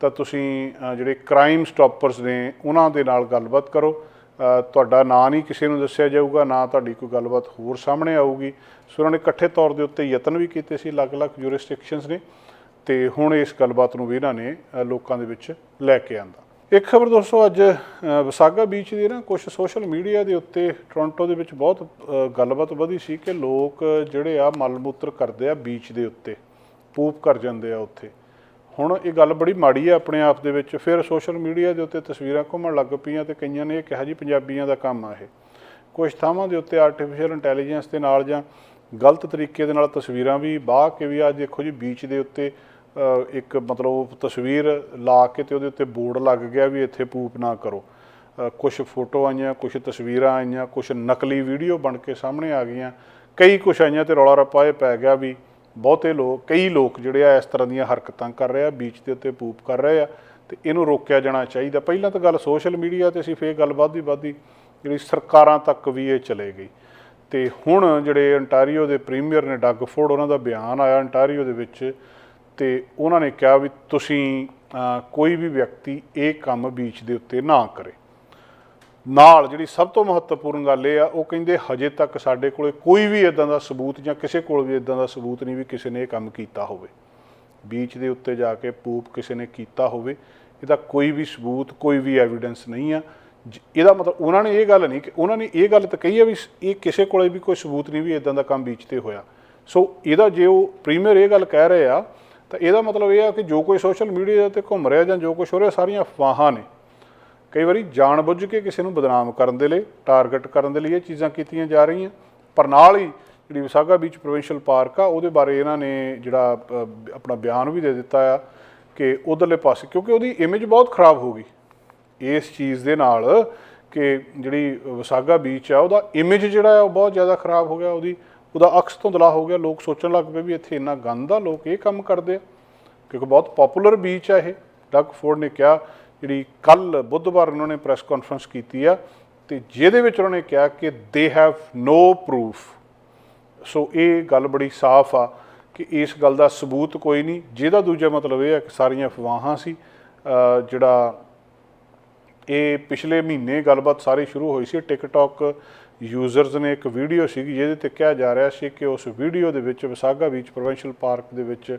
ਤਾਂ ਤੁਸੀਂ ਜਿਹੜੇ ਕ੍ਰਾਈਮ ਸਟਾਪਰਸ ਨੇ, ਉਹਨਾਂ ਦੇ ਨਾਲ ਗੱਲਬਾਤ ਕਰੋ। ਤੁਹਾਡਾ ਨਾਂ ਨਹੀਂ ਕਿਸੇ ਨੂੰ ਦੱਸਿਆ ਜਾਊਗਾ, ਨਾ ਤੁਹਾਡੀ ਕੋਈ ਗੱਲਬਾਤ ਹੋਰ ਸਾਹਮਣੇ ਆਊਗੀ। ਸੋ ਉਹਨਾਂ ਨੇ ਇਕੱਠੇ ਤੌਰ ਦੇ ਉੱਤੇ ਯਤਨ ਵੀ ਕੀਤੇ ਸੀ, ਅਲੱਗ-ਅਲੱਗ ਜੁਰਿਸਡਿਕਸ਼ਨਸ ਨੇ। ਤੇ ਹੁਣ ਇਸ ਗੱਲਬਾਤ ਨੂੰ ਵੀ ਇਹਨਾਂ ਨੇ ਲੋਕਾਂ ਦੇ ਵਿੱਚ ਲੈ ਕੇ ਆਂਦਾ। ਇੱਕ ਖਬਰ ਦੋਸਤੋ ਅੱਜ ਅ, ਵਿਸਾਗਾ ਬੀਚ ਦੀ ਨਾ ਕੁਝ ਸੋਸ਼ਲ ਮੀਡੀਆ ਦੇ ਉੱਤੇ ਟੋਰਾਂਟੋ ਦੇ ਵਿੱਚ ਬਹੁਤ ਗੱਲਬਾਤ ਵਧੀ ਸੀ ਕਿ ਲੋਕ ਜਿਹੜੇ ਆ ਮਲਮੂਤਰ ਕਰਦੇ ਆ ਬੀਚ ਦੇ ਉੱਤੇ ਪੂਪ ਕਰ ਜਾਂਦੇ ਆ ਉੱਥੇ। ਹੁਣ ਇਹ ਗੱਲ ਬੜੀ ਮਾੜੀ ਆ ਆਪਣੇ ਆਪ ਦੇ ਵਿੱਚ। ਫਿਰ ਸੋਸ਼ਲ ਮੀਡੀਆ ਦੇ ਉੱਤੇ ਤਸਵੀਰਾਂ ਘੁੰਮਣ ਲੱਗ ਪਈਆਂ ਤੇ ਕਈਆਂ ਨੇ ਇਹ ਕਿਹਾ ਜੀ ਪੰਜਾਬੀਆਂ ਦਾ ਕੰਮ ਆ ਇਹ। ਕੁਝ ਥਾਵਾਂ ਦੇ ਉੱਤੇ ਆਰਟੀਫੀਸ਼ੀਅਲ ਇੰਟੈਲੀਜੈਂਸ ਦੇ ਨਾਲ ਜਾਂ ਗਲਤ ਤਰੀਕੇ ਦੇ ਨਾਲ ਤਸਵੀਰਾਂ ਵੀ ਬਾਹ ਕੇ ਵੀ ਆ। ਦੇਖੋ ਜੀ ਬੀਚ ਦੇ ਉੱਤੇ ਇੱਕ ਮਤਲਬ ਤਸਵੀਰ ਲਾ ਕੇ ਤੇ ਉਹਦੇ ਉੱਤੇ ਬੋਰਡ ਲੱਗ ਗਿਆ ਵੀ ਇੱਥੇ ਪੂਪ ਨਾ ਕਰੋ। ਕੁਝ ਫੋਟੋ ਆਈਆਂ ਕੁਝ ਤਸਵੀਰਾਂ ਆਈਆਂ ਕੁਝ ਨਕਲੀ ਵੀਡੀਓ ਬਣ ਕੇ ਸਾਹਮਣੇ ਆ ਗਈਆਂ। ਕਈ ਕੁਝ ਆਈਆਂ ਤੇ ਰੌਲਾ ਰੱਪਾ ਇਹ ਪੈ ਗਿਆ ਵੀ ਬਹੁਤੇ ਲੋਕ, ਕਈ ਲੋਕ ਜਿਹੜੇ ਆ ਇਸ ਤਰ੍ਹਾਂ ਦੀਆਂ ਹਰਕਤਾਂ ਕਰ ਰਹੇ ਆ, ਬੀਚ ਦੇ ਉੱਤੇ ਪੂਪ ਕਰ ਰਹੇ ਆ ਤੇ ਇਹਨੂੰ ਰੋਕਿਆ ਜਾਣਾ ਚਾਹੀਦਾ। ਪਹਿਲਾਂ ਤਾਂ ਗੱਲ ਸੋਸ਼ਲ ਮੀਡੀਆ ਤੇ ਸੀ, ਫੇਰ ਗੱਲ ਵੱਧਦੀ ਵੱਧਦੀ ਜਿਹੜੀ ਸਰਕਾਰਾਂ ਤੱਕ ਵੀ ਇਹ ਚਲੇ ਗਈ। ਤੇ ਹੁਣ ਜਿਹੜੇ ਅੰਟਾਰੀਓ ਦੇ ਪ੍ਰੀਮੀਅਰ ਨੇ ਡੱਗ ਫੋਰਡ ਉਹਨਾਂ ਦਾ ਬਿਆਨ ਆਇਆ ਅੰਟਾਰੀਓ ਦੇ ਵਿੱਚ ਤੇ ਉਹਨਾਂ ਨੇ ਕਿਹਾ ਵੀ ਤੁਸੀਂ ਕੋਈ ਵੀ ਵਿਅਕਤੀ ਇਹ ਕੰਮ ਬੀਚ ਦੇ ਉੱਤੇ ਨਾ ਕਰੇ। ਨਾਲ ਜਿਹੜੀ ਸਭ ਤੋਂ ਮਹੱਤਵਪੂਰਨ ਗੱਲ ਇਹ ਆ, ਉਹ ਕਹਿੰਦੇ ਹਜੇ ਤੱਕ ਸਾਡੇ ਕੋਲੇ ਕੋਈ ਵੀ ਇਦਾਂ ਦਾ ਸਬੂਤ ਜਾਂ ਕਿਸੇ ਕੋਲ ਵੀ ਇਦਾਂ ਦਾ ਸਬੂਤ ਨਹੀਂ ਵੀ ਕਿਸੇ ਨੇ ਇਹ ਕੰਮ ਕੀਤਾ ਹੋਵੇ। ਬੀਚ ਦੇ ਉੱਤੇ ਜਾ ਕੇ ਪੂਪ ਕਿਸੇ ਨੇ ਕੀਤਾ ਹੋਵੇ, ਇਹਦਾ ਕੋਈ ਵੀ ਸਬੂਤ, ਕੋਈ ਵੀ ਐਵੀਡੈਂਸ ਨਹੀਂ ਆ। ਜ- ਇਹਦਾ ਮਤਲਬ ਉਹਨਾਂ ਨੇ ਇਹ ਗੱਲ ਨਹੀਂ ਕਿ, ਉਹਨਾਂ ਨੇ ਇਹ ਗੱਲ ਤਾਂ ਕਹੀ ਹੈ ਵੀ ਇਹ ਕਿਸੇ ਕੋਲੇ ਵੀ ਕੋਈ ਸਬੂਤ ਨਹੀਂ ਵੀ ਇਦਾਂ ਦਾ ਕੰਮ ਬੀਚ ਤੇ ਹੋਇਆ। ਸੋ ਇਹਦਾ ਜੇ ਉਹ ਪ੍ਰੀਮੀਅਰ ਇਹ ਗੱਲ ਕਹਿ ਰਹੇ ਆ ਤਾਂ ਇਹਦਾ ਮਤਲਬ ਇਹ ਆ ਕਿ ਜੋ ਕੋਈ ਸੋਸ਼ਲ ਮੀਡੀਆ ਤੇ ਘੁੰਮ ਰਿਹਾ ਜਾਂ ਜੋ ਕੁਝ ਹੋ ਰਿਹਾ, ਸਾਰੀਆਂ ਅਫਵਾਹਾਂ ਨੇ। ਕਈ ਵਾਰੀ ਜਾਣਬੁੱਝ ਕੇ ਕਿਸੇ ਨੂੰ ਬਦਨਾਮ ਕਰਨ ਦੇ ਲਈ ਟਾਰਗੇਟ ਕਰਨ ਦੇ ਲਈ ਇਹ ਚੀਜ਼ਾਂ ਕੀਤੀਆਂ ਜਾ ਰਹੀਆਂ। ਪਰ ਨਾਲ ਹੀ ਜਿਹੜੀ ਵਿਸਾਗਾ ਬੀਚ ਪ੍ਰੋਵਿੰਸ਼ੀਅਲ ਪਾਰਕ ਆ, ਉਹਦੇ ਬਾਰੇ ਇਹਨਾਂ ਨੇ ਜਿਹੜਾ ਆਪਣਾ ਬਿਆਨ ਵੀ ਦੇ ਦਿੱਤਾ ਆ ਕਿ ਉਧਰਲੇ ਪਾਸੇ, ਕਿਉਂਕਿ ਉਹਦੀ ਇਮੇਜ ਬਹੁਤ ਖਰਾਬ ਹੋ ਗਈ। ਇਸ ਚੀਜ਼ ਦੇ ਨਾਲ ਕਿ ਜਿਹੜੀ ਵਿਸਾਗਾ ਬੀਚ ਆ, ਉਹਦਾ ਇਮੇਜ ਜਿਹੜਾ ਆ, ਉਹ ਬਹੁਤ ਜ਼ਿਆਦਾ ਖਰਾਬ ਹੋ ਗਿਆ, ਉਹਦੀ ਉਹਦਾ ਅਕਸ ਧੁੰਦਲਾ ਹੋ ਗਿਆ, ਲੋਕ ਸੋਚਣ ਲੱਗ ਪਏ ਵੀ ਇੱਥੇ ਇੰਨਾ ਗੰਦ ਆ, ਲੋਕ ਇਹ ਕੰਮ ਕਰਦੇ ਆ। ਕਿਉਂਕਿ ਬਹੁਤ ਪਪੂਲਰ ਬੀਚ ਆ ਇਹ। ਡੱਗ ਫੋਰਡ ਨੇ ਕਿਹਾ, ਜਿਹੜੀ ਕੱਲ ਬੁੱਧਵਾਰ ਉਹਨਾਂ ਨੇ ਪ੍ਰੈਸ ਕਾਨਫਰੰਸ ਕੀਤੀ ਆ, ਤੇ ਜਿਹਦੇ ਵਿੱਚ ਉਹਨਾਂ ਨੇ ਕਿਹਾ ਕਿ ਦੇ ਹੈਵ ਨੋ ਪ੍ਰੂਫ ਸੋ ਇਹ ਗੱਲ ਬੜੀ ਸਾਫ਼ ਆ ਕਿ ਇਸ ਗੱਲ ਦਾ ਸਬੂਤ ਕੋਈ ਨਹੀਂ। ਜਿਹਦਾ ਦੂਜਾ ਮਤਲਬ ਇਹ ਹੈ ਕਿ ਸਾਰੀਆਂ ਅਫਵਾਹਾਂ ਸੀ ਜਿਹੜਾ ਇਹ ਪਿਛਲੇ ਮਹੀਨੇ ਗੱਲਬਾਤ ਸਾਰੀ ਸ਼ੁਰੂ ਹੋਈ ਸੀ ਟਿਕਟੌਕ ਯੂਜ਼ਰਸ ਨੇ ਇੱਕ ਵੀਡੀਓ ਸੀਗੀ ਜਿਹਦੇ ਤੇ ਕਿਹਾ ਜਾ ਰਿਹਾ ਸੀ ਕਿ ਉਸ ਵੀਡੀਓ ਦੇ ਵਿੱਚ ਵਿਸਾਗਾ ਬੀਚ ਪ੍ਰੋਵਿੰਸ਼ੀਅਲ ਪਾਰਕ ਦੇ ਵਿੱਚ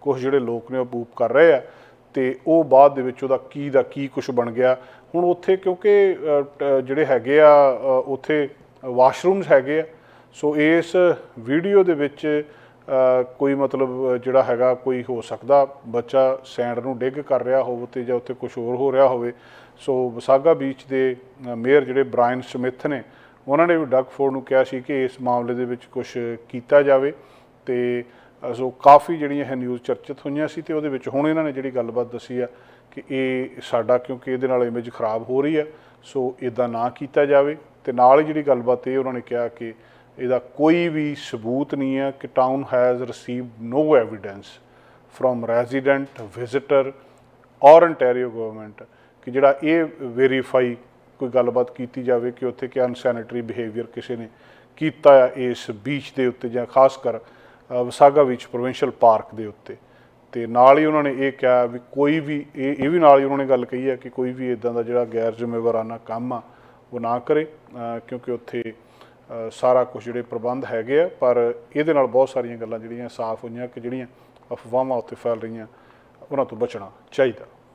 ਕੁਝ ਜਿਹੜੇ ਲੋਕ ਨੇ ਉਹ ਪੂਪ ਕਰ ਰਹੇ ਆ ਤੇ ਉਹ ਬਾਅਦ ਦੇ ਵਿੱਚ ਉਹਦਾ ਕੀ ਦਾ ਕੀ ਕੁਝ ਬਣ ਗਿਆ। ਹੁਣ ਉੱਥੇ ਕਿਉਂਕਿ ਜਿਹੜੇ ਹੈਗੇ ਆ ਉੱਥੇ ਵਾਸ਼ਰੂਮਸ ਹੈਗੇ ਆ। ਸੋ ਇਸ ਵੀਡੀਓ ਦੇ ਵਿੱਚ ਕੋਈ ਮਤਲਬ ਜਿਹੜਾ ਹੈਗਾ ਕੋਈ ਹੋ ਸਕਦਾ ਬੱਚਾ ਸੈਂਡ ਨੂੰ ਡਿੱਗ ਕਰ ਰਿਹਾ ਹੋਵੇ ਤੇ ਜਾਂ ਉੱਥੇ ਕੁਝ ਹੋਰ ਹੋ ਰਿਹਾ ਹੋਵੇ। ਸੋ ਵਿਸਾਗਾ ਬੀਚ ਦੇ ਮੇਅਰ ਜਿਹੜੇ ਬ੍ਰਾਇਨ ਸਮਿਥ ਨੇ ਉਹਨਾਂ ਨੇ ਵੀ ਡੱਗ ਫੋਰਡ ਨੂੰ ਕਿਹਾ ਸੀ ਕਿ ਇਸ ਮਾਮਲੇ ਦੇ ਵਿੱਚ ਕੁਝ ਕੀਤਾ ਜਾਵੇ ਤੇ ਸੋ ਕਾਫੀ ਜਿਹੜੀਆਂ ਇਹ ਨਿਊਜ਼ ਚਰਚਿਤ ਹੋਈਆਂ ਸੀ ਤੇ ਉਹਦੇ ਵਿੱਚ ਹੁਣ ਇਹਨਾਂ ਨੇ ਜਿਹੜੀ ਗੱਲਬਾਤ ਦੱਸੀ ਆ ਕਿ ਇਹ ਸਾਡਾ ਕਿਉਂਕਿ ਇਹਦੇ ਨਾਲ ਇਮੇਜ ਖਰਾਬ ਹੋ ਰਹੀ ਆ, ਸੋ ਇਦਾਂ ਨਾ ਕੀਤਾ ਜਾਵੇ ਤੇ ਨਾਲ ਹੀ ਜਿਹੜੀ ਗੱਲਬਾਤ ਇਹ ਉਹਨਾਂ ਨੇ ਕਿਹਾ ਕਿ ਇਹਦਾ ਕੋਈ ਵੀ ਸਬੂਤ ਨਹੀਂ ਹੈ ਕਿ town has received no evidence from resident visitor or Ontario government ਕਿ ਜਿਹੜਾ ਇਹ ਵੈਰੀਫਾਈ ਕੋਈ ਗੱਲਬਾਤ ਕੀਤੀ ਜਾਵੇ ਕਿ ਉੱਥੇ ਕਿ ਅਨਸੈਨਿਟਰੀ ਬਿਹੇਵੀਅਰ ਕਿਸੇ ਨੇ ਕੀਤਾ ਆ ਇਸ ਬੀਚ ਦੇ ਉੱਤੇ ਜਾਂ ਖਾਸ ਕਰ ਅ, ਵਿਸਾਗਾ ਬੀਚ ਪ੍ਰੋਵਿੰਸ਼ੀਅਲ ਪਾਰਕ ਦੇ ਉੱਤੇ। ਤੇ ਨਾਲ ਹੀ ਉਹਨਾਂ ਨੇ ਇਹ ਕਿਹਾ ਵੀ ਕੋਈ ਵੀ ਇਹ ਇਹ ਵੀ ਨਾਲ ਹੀ ਉਹਨਾਂ ਨੇ ਗੱਲ ਕਹੀ ਹੈ ਕਿ ਕੋਈ ਵੀ ਇਦਾਂ ਦਾ ਜਿਹੜਾ ਗੈਰ ਜ਼ਿੰਮੇਵਾਰਾਨਾ ਕੰਮ ਆ ਉਹ ਨਾ ਕਰੇ ਕਿਉਂਕਿ ਉੱਥੇ ਸਾਰਾ ਕੁਝ ਜਿਹੜੇ ਪ੍ਰਬੰਧ ਹੈਗੇ ਆ ਪਰ ਇਹਦੇ ਨਾਲ ਬਹੁਤ ਸਾਰੀਆਂ ਗੱਲਾਂ ਜਿਹੜੀਆਂ ਸਾਫ਼ ਹੋਈਆਂ ਕਿ ਜਿਹੜੀਆਂ ਅਫਵਾਹਾਂ ਉੱਤੇ ਫੈਲ ਰਹੀਆਂ ਉਹਨਾਂ ਤੋਂ ਬਚਣਾ ਚਾਹੀਦਾ।